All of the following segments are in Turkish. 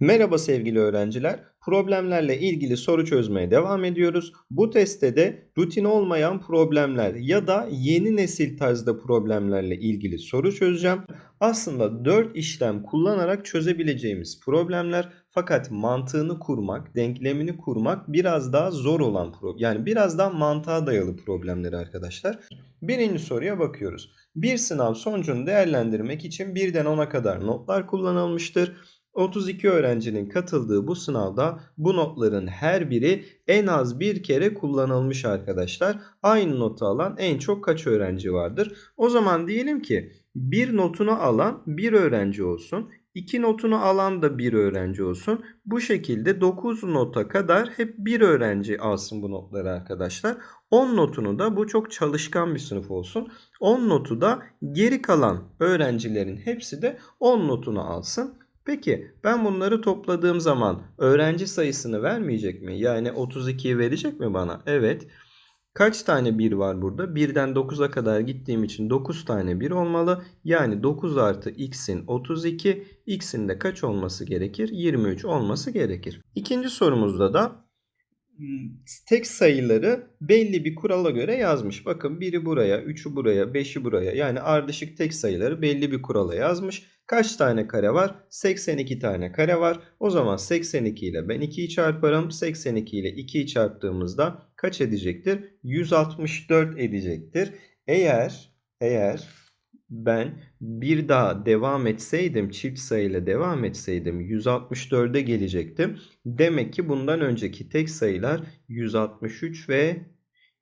Merhaba sevgili öğrenciler. Problemlerle ilgili soru çözmeye devam ediyoruz. Bu testte de rutin olmayan problemler ya da yeni nesil tarzda problemlerle ilgili soru çözeceğim. Aslında 4 işlem kullanarak çözebileceğimiz problemler fakat mantığını kurmak, denklemini kurmak biraz daha zor olan problem. Yani biraz daha mantığa dayalı problemler arkadaşlar. Birinci soruya bakıyoruz. Bir sınav sonucunu değerlendirmek için birden 10'a kadar notlar kullanılmıştır. 32 öğrencinin katıldığı bu sınavda bu notların her biri en az bir kere kullanılmış arkadaşlar. Aynı notu alan en çok kaç öğrenci vardır? O zaman diyelim ki bir notunu alan bir öğrenci olsun. 2 notunu alan da bir öğrenci olsun. Bu şekilde 9 nota kadar hep bir öğrenci alsın bu notları arkadaşlar. 10 notunu da bu çok çalışkan bir sınıf olsun. 10 notu da geri kalan öğrencilerin hepsi de 10 notunu alsın. Peki ben bunları topladığım zaman öğrenci sayısını vermeyecek mi? Yani 32'yi verecek mi bana? Evet. Kaç tane 1 var burada? 1'den 9'a kadar gittiğim için 9 tane 1 olmalı. Yani 9 artı x'in 32. x'in de kaç olması gerekir? 23 olması gerekir. İkinci sorumuzda da tek sayıları belli bir kurala göre yazmış. Bakın biri buraya, 3'ü buraya, 5'i buraya. Yani ardışık tek sayıları belli bir kurala yazmış. Kaç tane kare var? 82 tane kare var. O zaman 82 ile ben 2'yi çarparım. 82 ile 2'yi çarptığımızda kaç edecektir? 164 edecektir. Eğer eğer ben bir daha devam etseydim çift sayıyla devam etseydim 164'e gelecektim. Demek ki bundan önceki tek sayılar 163 ve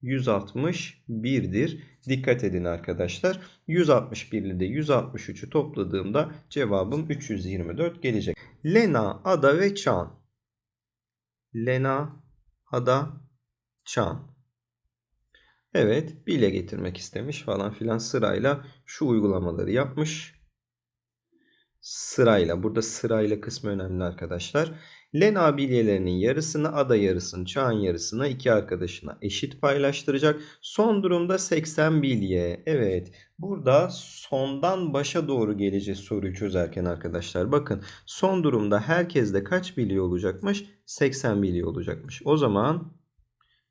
161'dir. Dikkat edin arkadaşlar. 161 ile de 163'ü topladığımda cevabım 324 gelecek. Lena, Ada ve Çağan. Lena, Ada, Çağan. Evet, bile getirmek istemiş falan filan sırayla şu uygulamaları yapmış. Sırayla, burada sırayla kısmı önemli arkadaşlar. Lena bilyelerinin yarısını Ada yarısını Çağan yarısına iki arkadaşına eşit paylaştıracak. Son durumda 80 bilye. Evet burada sondan başa doğru geleceğiz soruyu çözerken arkadaşlar. Bakın son durumda herkeste kaç bilye olacakmış? 80 bilye olacakmış. O zaman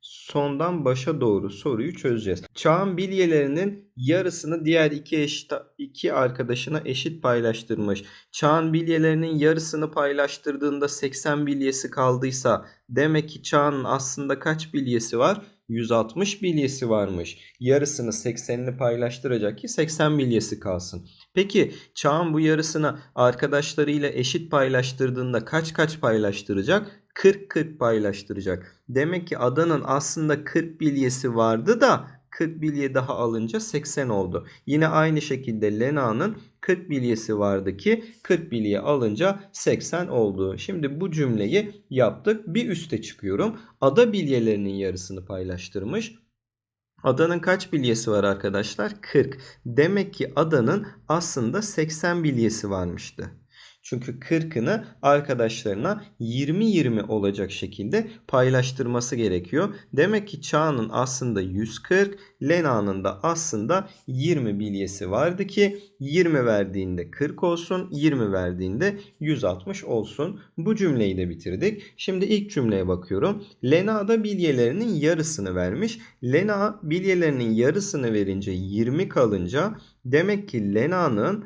sondan başa doğru soruyu çözeceğiz. Çağın bilyelerinin yarısını diğer iki eşit iki arkadaşına eşit paylaştırmış. Çağın bilyelerinin yarısını paylaştırdığında 80 bilyesi kaldıysa demek ki Çağ'ın aslında kaç bilyesi var? 160 bilyesi varmış. Yarısını 80'ini paylaştıracak ki 80 bilyesi kalsın. Peki Çağ'ın bu yarısını arkadaşlarıyla eşit paylaştırdığında kaç kaç paylaştıracak? 40-40 paylaştıracak. Demek ki adanın aslında 40 bilyesi vardı da 40 bilye daha alınca 80 oldu. Yine aynı şekilde Lena'nın 40 bilyesi vardı ki 40 bilye alınca 80 oldu. Şimdi bu cümleyi yaptık. Bir üste çıkıyorum. Ada bilyelerinin yarısını paylaştırmış. Adanın kaç bilyesi var arkadaşlar? 40. Demek ki adanın aslında 80 bilyesi varmıştı. Çünkü 40'ını arkadaşlarına 20-20 olacak şekilde paylaştırması gerekiyor. Demek ki Çağ'ın aslında 140, Lena'nın da aslında 20 bilyesi vardı ki 20 verdiğinde 40 olsun, 20 verdiğinde 160 olsun. Bu cümleyi de bitirdik. Şimdi ilk cümleye bakıyorum. Lena da bilyelerinin yarısını vermiş. Lena bilyelerinin yarısını verince 20 kalınca demek ki Lena'nın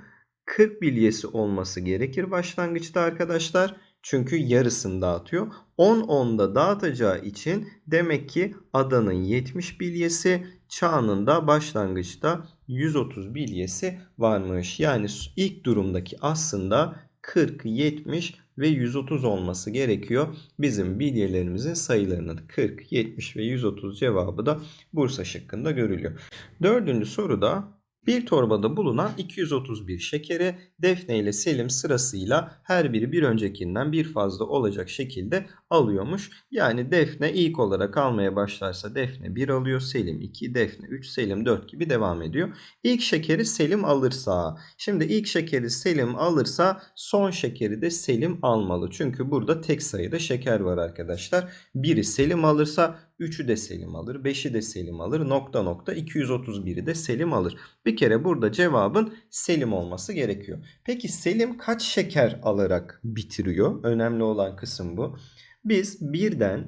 40 bilyesi olması gerekir başlangıçta arkadaşlar. Çünkü yarısını dağıtıyor. 10 10'da dağıtacağı için demek ki adanın 70 bilyesi, çağının da başlangıçta 130 bilyesi varmış. Yani ilk durumdaki aslında 40, 70 ve 130 olması gerekiyor. Bizim bilyelerimizin sayılarının 40, 70 ve 130 cevabı da Bursa şıkkında görülüyor. Dördüncü soruda bir torbada bulunan 231 şekeri Defne ile Selim sırasıyla her biri bir öncekinden bir fazla olacak şekilde alıyormuş. Yani Defne ilk olarak almaya başlarsa Defne 1 alıyor, Selim 2, Defne 3, Selim 4 gibi devam ediyor. İlk şekeri Selim alırsa, şimdi ilk şekeri Selim alırsa son şekeri de Selim almalı. Çünkü burada tek sayıda şeker var arkadaşlar. Biri Selim alırsa 3'ü de Selim alır, 5'i de Selim alır, nokta nokta 231'i de Selim alır. Bir kere burada cevabın Selim olması gerekiyor. Peki Selim kaç şeker alarak bitiriyor? Önemli olan kısım bu. Biz birden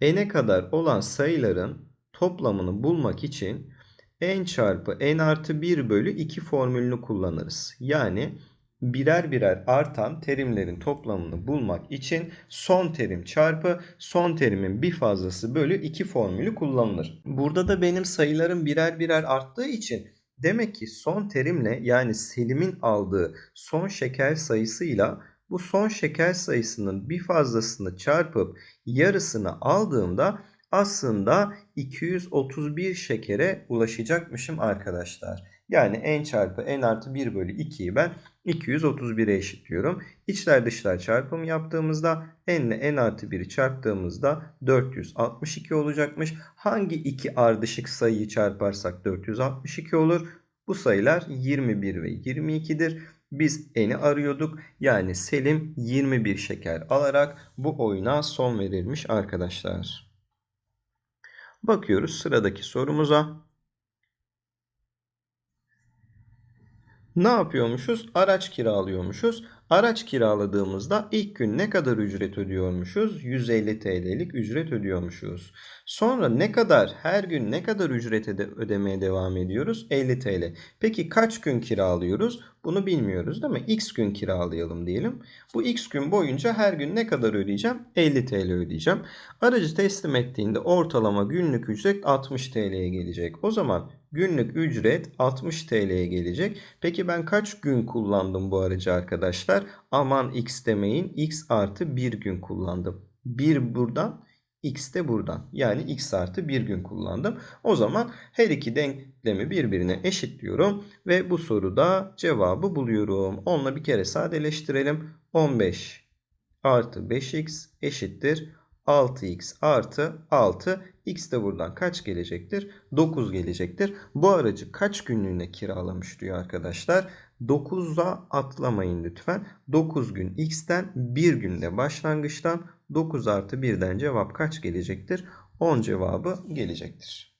n'e kadar olan sayıların toplamını bulmak için n çarpı n artı 1 bölü 2 formülünü kullanırız. Yani birer birer artan terimlerin toplamını bulmak için son terim çarpı son terimin bir fazlası bölü 2 formülü kullanılır. Burada da benim sayılarım birer birer arttığı için demek ki son terimle yani Selim'in aldığı son şeker sayısıyla bu son şeker sayısının bir fazlasını çarpıp yarısını aldığımda aslında 231 şekere ulaşacakmışım arkadaşlar. Yani n çarpı n artı 1 bölü 2'yi ben 231'e eşitliyorum. İçler dışlar çarpımı yaptığımızda n ile n artı 1'i çarptığımızda 462 olacakmış. Hangi iki ardışık sayıyı çarparsak 462 olur? Bu sayılar 21 ve 22'dir. Biz n'i arıyorduk. Yani Selim 21 şeker alarak bu oyuna son verilmiş arkadaşlar. Bakıyoruz sıradaki sorumuza. Ne yapıyormuşuz? Araç kiralıyormuşuz. Araç kiraladığımızda ilk gün ne kadar ücret ödüyormuşuz? 150 TL'lik ücret ödüyormuşuz. Sonra ne kadar her gün ne kadar ücret ödemeye devam ediyoruz? 50 TL. Peki kaç gün kiralıyoruz? Bunu bilmiyoruz değil mi? X gün kiralayalım diyelim. Bu X gün boyunca her gün ne kadar ödeyeceğim? 50 TL ödeyeceğim. Aracı teslim ettiğinde ortalama günlük ücret 60 TL'ye gelecek. O zaman günlük ücret 60 TL'ye gelecek. Peki ben kaç gün kullandım bu aracı arkadaşlar? Aman X demeyin. X artı 1 gün kullandım. 1 buradan x de buradan. Yani x artı 1 gün kullandım. O zaman her iki denklemi birbirine eşitliyorum. Ve bu soruda cevabı buluyorum. Onunla bir kere sadeleştirelim. 15 artı 5x eşittir 6x artı 6. X de buradan kaç gelecektir? 9 gelecektir. Bu aracı kaç günlüğüne kiralamış diyor arkadaşlar. 9'a atlamayın lütfen. 9 gün x'ten 1 günde başlangıçtan 9 artı 1'den cevap kaç gelecektir? 10 cevabı gelecektir.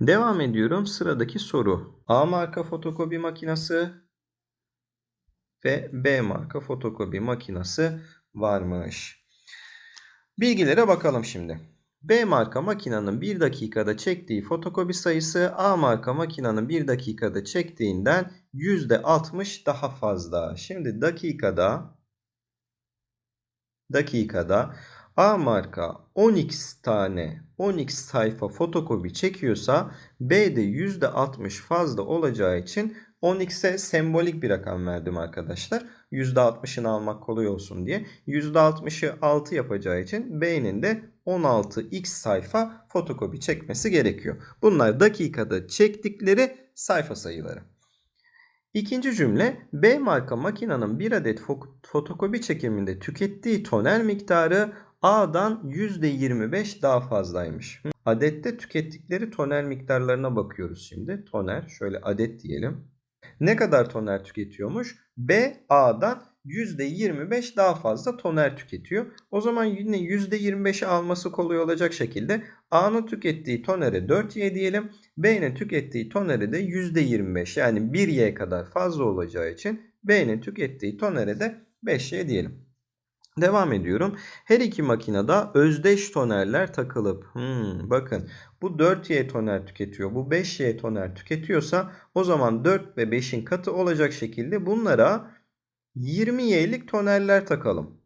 Devam ediyorum. Sıradaki soru. A marka fotokopi makinesi ve B marka fotokopi makinesi varmış. Bilgilere bakalım şimdi. B marka makinenin 1 dakikada çektiği fotokopi sayısı A marka makinenin 1 dakikada çektiğinden %60 daha fazla. Şimdi dakikada dakikada A marka 10x tane 10x sayfa fotokopi çekiyorsa B'de %60 fazla olacağı için 10x'e sembolik bir rakam verdim arkadaşlar. %60'ını almak kolay olsun diye. %60'ı 6 yapacağı için B'nin de 16x sayfa fotokopi çekmesi gerekiyor. Bunlar dakikada çektikleri sayfa sayıları. İkinci cümle B marka makinenin bir adet fotokopi çekiminde tükettiği toner miktarı A'dan %25 daha fazlaymış. Adette tükettikleri toner miktarlarına bakıyoruz şimdi. Toner şöyle adet diyelim. Ne kadar toner tüketiyormuş? B A'dan %25 daha fazla toner tüketiyor. O zaman yine %25'i alması kolay olacak şekilde A'nın tükettiği tonere 4Y diyelim. B'nin tükettiği tonere de %25 yani 1Y kadar fazla olacağı için B'nin tükettiği tonere de 5Y diyelim. Devam ediyorum. Her iki makinede özdeş tonerler takılıp hmm, bakın bu 4Y toner tüketiyor. Bu 5Y toner tüketiyorsa o zaman 4 ve 5'in katı olacak şekilde bunlara 20Y'lik tonerler takalım.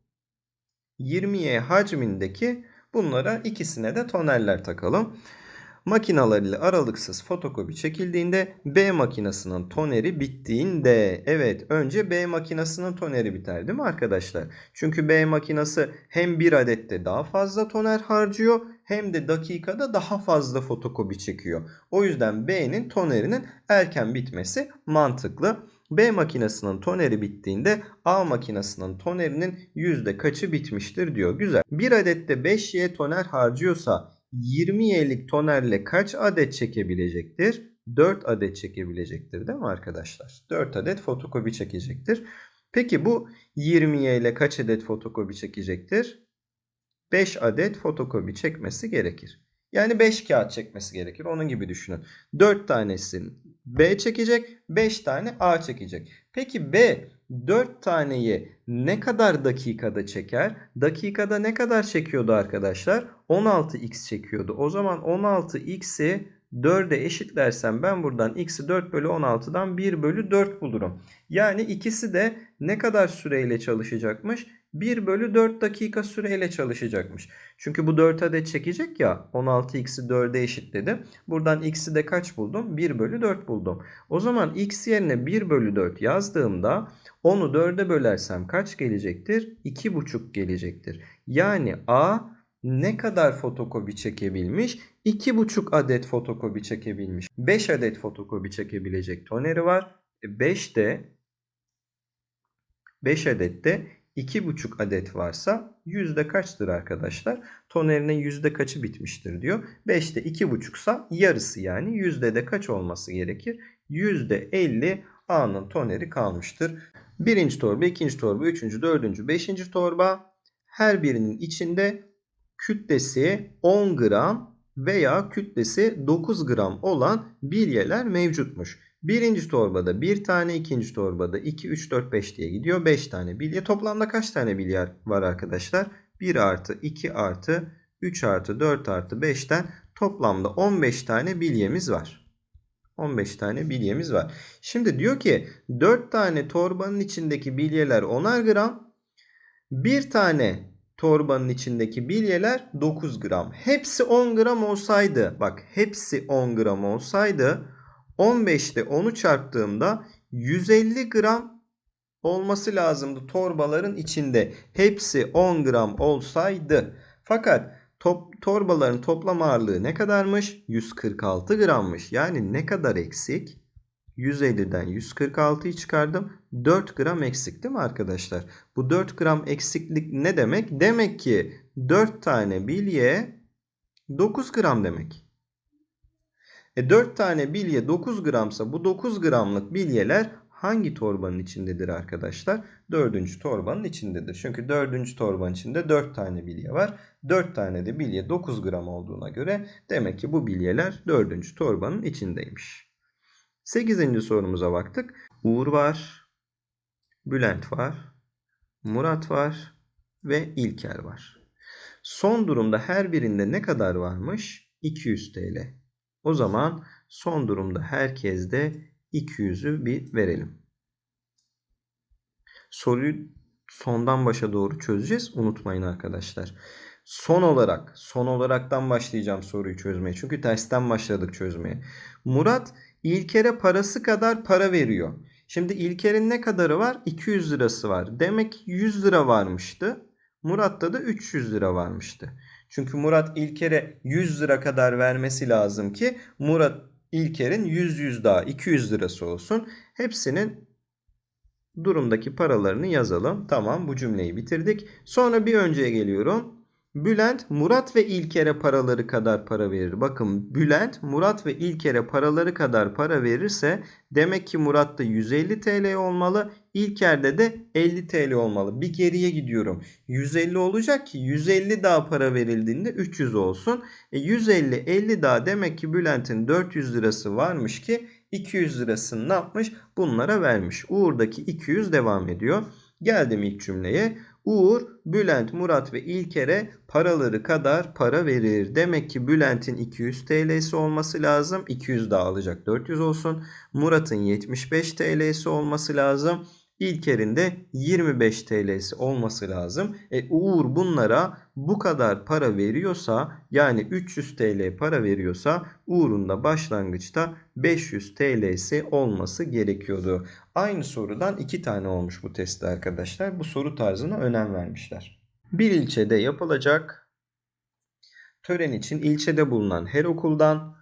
20Y hacmindeki bunlara ikisine de tonerler takalım. Makinalar ile aralıksız fotokopi çekildiğinde B makinasının toneri bittiğinde evet önce B makinasının toneri biter değil mi arkadaşlar? Çünkü B makinası hem bir adette daha fazla toner harcıyor hem de dakikada daha fazla fotokopi çekiyor. O yüzden B'nin tonerinin erken bitmesi mantıklı. B makinesinin toneri bittiğinde A makinesinin tonerinin yüzde kaçı bitmiştir diyor. Güzel. Bir adette 5Y toner harcıyorsa 20Y'lik tonerle kaç adet çekebilecektir? 4 adet çekebilecektir değil mi arkadaşlar? 4 adet fotokopi çekecektir. Peki bu 20Y ile kaç adet fotokopi çekecektir? 5 adet fotokopi çekmesi gerekir. Yani 5 kağıt çekmesi gerekir. Onun gibi düşünün. 4 tanesini B çekecek, 5 tane A çekecek. Peki B 4 taneyi ne kadar dakikada çeker? Dakikada ne kadar çekiyordu arkadaşlar? 16x çekiyordu. O zaman 16x'i 4'e eşitlersem ben buradan x'i 4 bölü 16'dan 1 bölü 4 bulurum. Yani ikisi de ne kadar süreyle çalışacakmış? 1 bölü 4 dakika süreyle çalışacakmış. Çünkü bu 4 adet çekecek ya 16x'i 4'e eşitledim. Buradan x'i de kaç buldum? 1 bölü 4 buldum. O zaman x yerine 1 bölü 4 yazdığımda onu 4'e bölersem kaç gelecektir? 2,5 gelecektir. Yani A ne kadar fotokopi çekebilmiş? 2,5 adet fotokopi çekebilmiş. 5 adet fotokopi çekebilecek toneri var. 5 de 5 adet de 2,5 adet varsa yüzde kaçtır arkadaşlar? Tonerinin yüzde kaçı bitmiştir diyor. 5'te 2,5'sa yarısı yani yüzde de kaç olması gerekir? Yüzde 50 A'nın toneri kalmıştır. Birinci torba, ikinci torba, üçüncü, dördüncü, beşinci torba her birinin içinde kütlesi 10 gram veya kütlesi 9 gram olan bilyeler mevcutmuş. Birinci torbada bir tane, ikinci torbada 2, 3, 4, 5 diye gidiyor. 5 tane bilye. Toplamda kaç tane bilye var arkadaşlar? 1 artı 2 artı 3 artı 4 artı 5'ten toplamda 15 tane bilyemiz var. 15 tane bilyemiz var. Şimdi diyor ki 4 tane torbanın içindeki bilyeler 10'ar gram. Bir tane torbanın içindeki bilyeler 9 gram. Hepsi 10 gram olsaydı bak hepsi 10 gram olsaydı 15'te 10'u çarptığımda 150 gram olması lazımdı torbaların içinde. Hepsi 10 gram olsaydı. Fakat top, torbaların toplam ağırlığı ne kadarmış? 146 grammış. Yani ne kadar eksik? 150'den 146'yı çıkardım. 4 gram eksik değil mi arkadaşlar? Bu 4 gram eksiklik ne demek? Demek ki 4 tane bilye 9 gram demek. E 4 tane bilye 9 gramsa bu 9 gramlık bilyeler hangi torbanın içindedir arkadaşlar? 4. torbanın içindedir. Çünkü 4. torbanın içinde 4 tane bilye var. 4 tane de bilye 9 gram olduğuna göre demek ki bu bilyeler 4. torbanın içindeymiş. 8. sorumuza baktık. Uğur var, Bülent var, Murat var ve İlker var. Son durumda her birinde ne kadar varmış? 200 TL. O zaman son durumda herkeste 200'ü bir verelim. Soruyu sondan başa doğru çözeceğiz. Unutmayın arkadaşlar. Son olarak, son olaraktan başlayacağım soruyu çözmeye. Çünkü tersten başladık çözmeye. Murat İlker'e parası kadar para veriyor. Şimdi İlker'in ne kadarı var? 200 lirası var. Demek 100 lira varmıştı. Murat'ta da 300 lira varmıştı. Çünkü Murat İlker'e 100 lira kadar vermesi lazım ki Murat İlker'in 100 100 daha 200 lirası olsun. Hepsinin durumdaki paralarını yazalım. Tamam bu cümleyi bitirdik. Sonra bir önceye geliyorum. Bülent Murat ve İlker'e paraları kadar para verir. Bakın Bülent Murat ve İlker'e paraları kadar para verirse demek ki Murat'ta 150 TL olmalı. İlker'de de 50 TL olmalı. Bir geriye gidiyorum. 150 olacak ki 150 daha para verildiğinde 300 olsun. E 150 50 daha demek ki Bülent'in 400 lirası varmış ki 200 lirasını ne yapmış? Bunlara vermiş. Uğur'daki 200 devam ediyor. Geldim ilk cümleye. Uğur, Bülent, Murat ve İlker'e paraları kadar para verir. Demek ki Bülent'in 200 TL'si olması lazım. 200 daha alacak 400 olsun. Murat'ın 75 TL'si olması lazım. İlker'in de 25 TL'si olması lazım. E, Uğur bunlara bu kadar para veriyorsa yani 300 TL para veriyorsa Uğur'un da başlangıçta 500 TL'si olması gerekiyordu. Aynı sorudan iki tane olmuş bu testte arkadaşlar. Bu soru tarzına önem vermişler. Bir ilçede yapılacak tören için ilçede bulunan her okuldan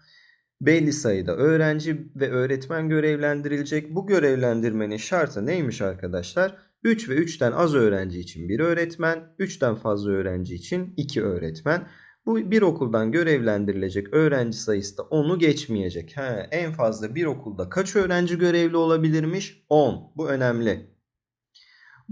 belli sayıda öğrenci ve öğretmen görevlendirilecek. Bu görevlendirmenin şartı neymiş arkadaşlar? 3 ve 3'ten az öğrenci için bir öğretmen, 3'ten fazla öğrenci için 2 öğretmen. Bu bir okuldan görevlendirilecek öğrenci sayısı da 10'u geçmeyecek. He, en fazla bir okulda kaç öğrenci görevli olabilirmiş? 10. Bu önemli.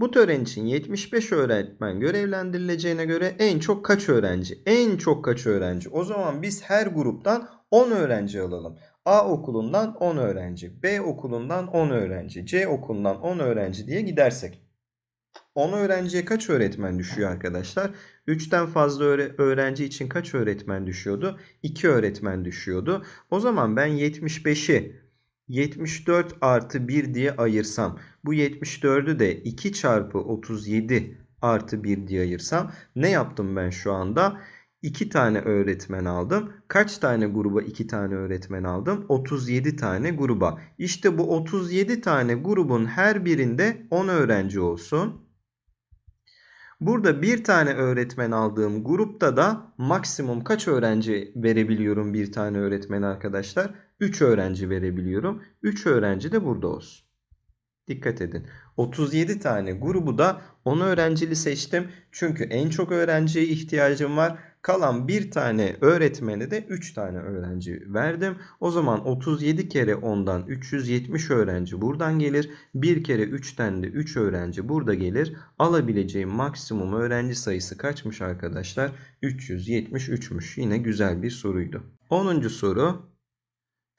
Bu tören için 75 öğretmen görevlendirileceğine göre en çok kaç öğrenci? En çok kaç öğrenci? O zaman biz her gruptan 10 öğrenci alalım. A okulundan 10 öğrenci, B okulundan 10 öğrenci, C okulundan 10 öğrenci diye gidersek. 10 öğrenciye kaç öğretmen düşüyor arkadaşlar? 3'ten fazla öğrenci için kaç öğretmen düşüyordu? 2 öğretmen düşüyordu. O zaman ben 75'i 74 artı 1 diye ayırsam bu 74'ü de 2 çarpı 37 artı 1 diye ayırsam ne yaptım ben şu anda? 2 tane öğretmen aldım. Kaç tane gruba 2 tane öğretmen aldım? 37 tane gruba. İşte bu 37 tane grubun her birinde 10 öğrenci olsun. Burada bir tane öğretmen aldığım grupta da maksimum kaç öğrenci verebiliyorum bir tane öğretmen arkadaşlar? 3 öğrenci verebiliyorum. 3 öğrenci de burada olsun. Dikkat edin. 37 tane grubu da 10 öğrencili seçtim. Çünkü en çok öğrenciye ihtiyacım var. Kalan bir tane öğretmene de 3 tane öğrenci verdim. O zaman 37 kere 10'dan 370 öğrenci buradan gelir. 1 kere 3'ten de 3 öğrenci burada gelir. Alabileceğim maksimum öğrenci sayısı kaçmış arkadaşlar? 373'müş. Yine güzel bir soruydu. 10. soru.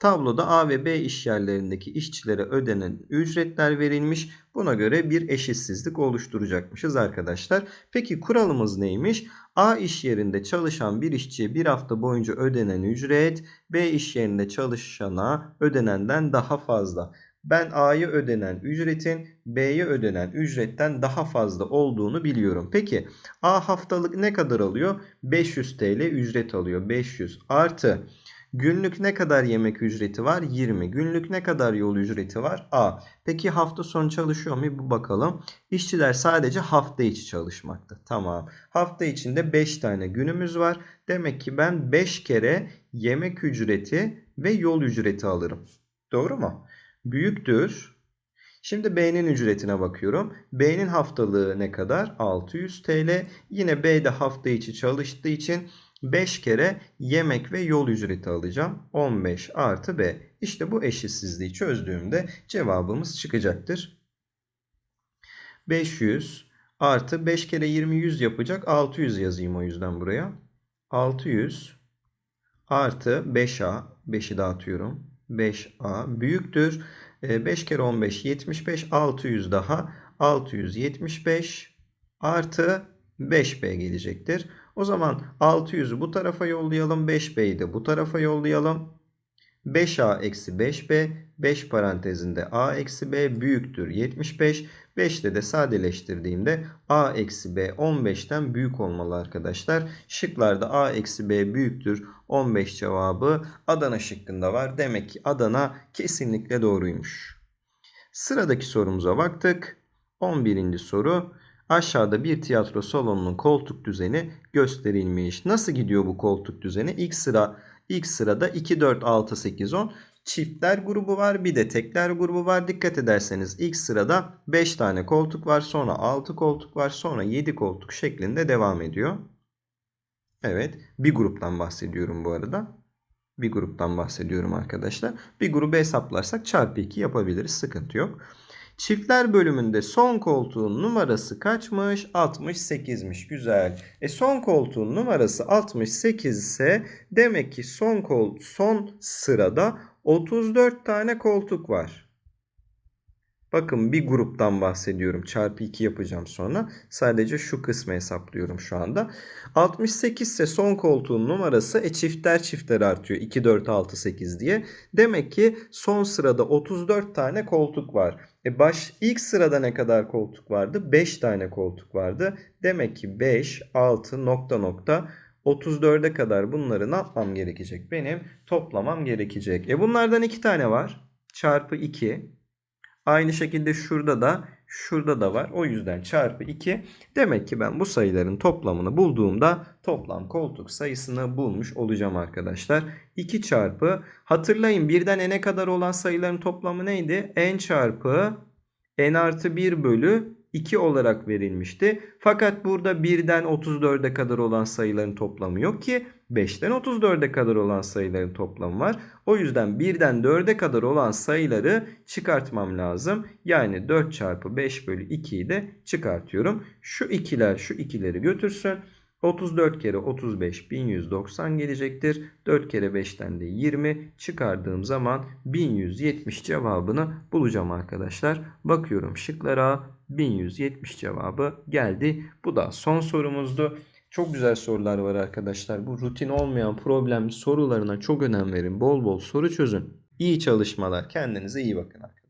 Tabloda A ve B iş yerlerindeki işçilere ödenen ücretler verilmiş. Buna göre bir eşitsizlik oluşturacakmışız arkadaşlar. Peki kuralımız neymiş? A iş yerinde çalışan bir işçiye bir hafta boyunca ödenen ücret B iş yerinde çalışana ödenenden daha fazla. Ben A'ya ödenen ücretin B'ye ödenen ücretten daha fazla olduğunu biliyorum. Peki A haftalık ne kadar alıyor? 500 TL ücret alıyor. 500 artı Günlük ne kadar yemek ücreti var? 20. Günlük ne kadar yol ücreti var? A. Peki hafta sonu çalışıyor mu? Bu bakalım. İşçiler sadece hafta içi çalışmakta. Tamam. Hafta içinde 5 tane günümüz var. Demek ki ben 5 kere yemek ücreti ve yol ücreti alırım. Doğru mu? Büyüktür. Şimdi B'nin ücretine bakıyorum. B'nin haftalığı ne kadar? 600 TL. Yine B de hafta içi çalıştığı için 5 kere yemek ve yol ücreti alacağım. 15 artı B. İşte bu eşitsizliği çözdüğümde cevabımız çıkacaktır. 500 artı 5 kere 20 100 yapacak. 600 yazayım o yüzden buraya. 600 artı 5A. 5'i dağıtıyorum. 5A büyüktür. 5 kere 15 75. 600 daha. 675 artı 5B gelecektir. O zaman 600'ü bu tarafa yollayalım. 5B'yi de bu tarafa yollayalım. 5A eksi 5B 5 parantezinde A eksi B büyüktür 75. 5'te de sadeleştirdiğimde A eksi B 15'ten büyük olmalı arkadaşlar. Şıklarda A eksi B büyüktür 15 cevabı Adana şıkkında var. Demek ki Adana kesinlikle doğruymuş. Sıradaki sorumuza baktık. 11. soru. Aşağıda bir tiyatro salonunun koltuk düzeni gösterilmiş. Nasıl gidiyor bu koltuk düzeni? İlk sıra ilk sırada 2 4 6 8 10 çiftler grubu var. Bir de tekler grubu var. Dikkat ederseniz ilk sırada 5 tane koltuk var. Sonra 6 koltuk var. Sonra 7 koltuk şeklinde devam ediyor. Evet. Bir gruptan bahsediyorum bu arada. Bir gruptan bahsediyorum arkadaşlar. Bir grubu hesaplarsak çarpı 2 yapabiliriz. Sıkıntı yok. Çiftler bölümünde son koltuğun numarası kaçmış? 68'miş. Güzel. E son koltuğun numarası 68 ise demek ki son kol son sırada 34 tane koltuk var. Bakın bir gruptan bahsediyorum. Çarpı 2 yapacağım sonra. Sadece şu kısmı hesaplıyorum şu anda. 68 ise son koltuğun numarası. E çiftler çiftler artıyor. 2, 4, 6, 8 diye. Demek ki son sırada 34 tane koltuk var. E baş ilk sırada ne kadar koltuk vardı? 5 tane koltuk vardı. Demek ki 5, 6 nokta nokta 34'e kadar bunları ne yapmam gerekecek? Benim toplamam gerekecek. E bunlardan 2 tane var. Çarpı 2. Aynı şekilde şurada da Şurada da var. O yüzden çarpı 2. Demek ki ben bu sayıların toplamını bulduğumda toplam koltuk sayısını bulmuş olacağım arkadaşlar. 2 çarpı hatırlayın birden n'e kadar olan sayıların toplamı neydi? n çarpı n artı 1 bölü 2 olarak verilmişti. Fakat burada 1'den 34'e kadar olan sayıların toplamı yok ki. 5'ten 34'e kadar olan sayıların toplamı var. O yüzden 1'den 4'e kadar olan sayıları çıkartmam lazım. Yani 4 çarpı 5 bölü 2'yi de çıkartıyorum. Şu ikiler şu ikileri götürsün. 34 kere 35 1190 gelecektir. 4 kere 5'ten de 20 çıkardığım zaman 1170 cevabını bulacağım arkadaşlar. Bakıyorum şıklara 1170 cevabı geldi. Bu da son sorumuzdu. Çok güzel sorular var arkadaşlar. Bu rutin olmayan problemli sorularına çok önem verin. Bol bol soru çözün. İyi çalışmalar. Kendinize iyi bakın arkadaşlar.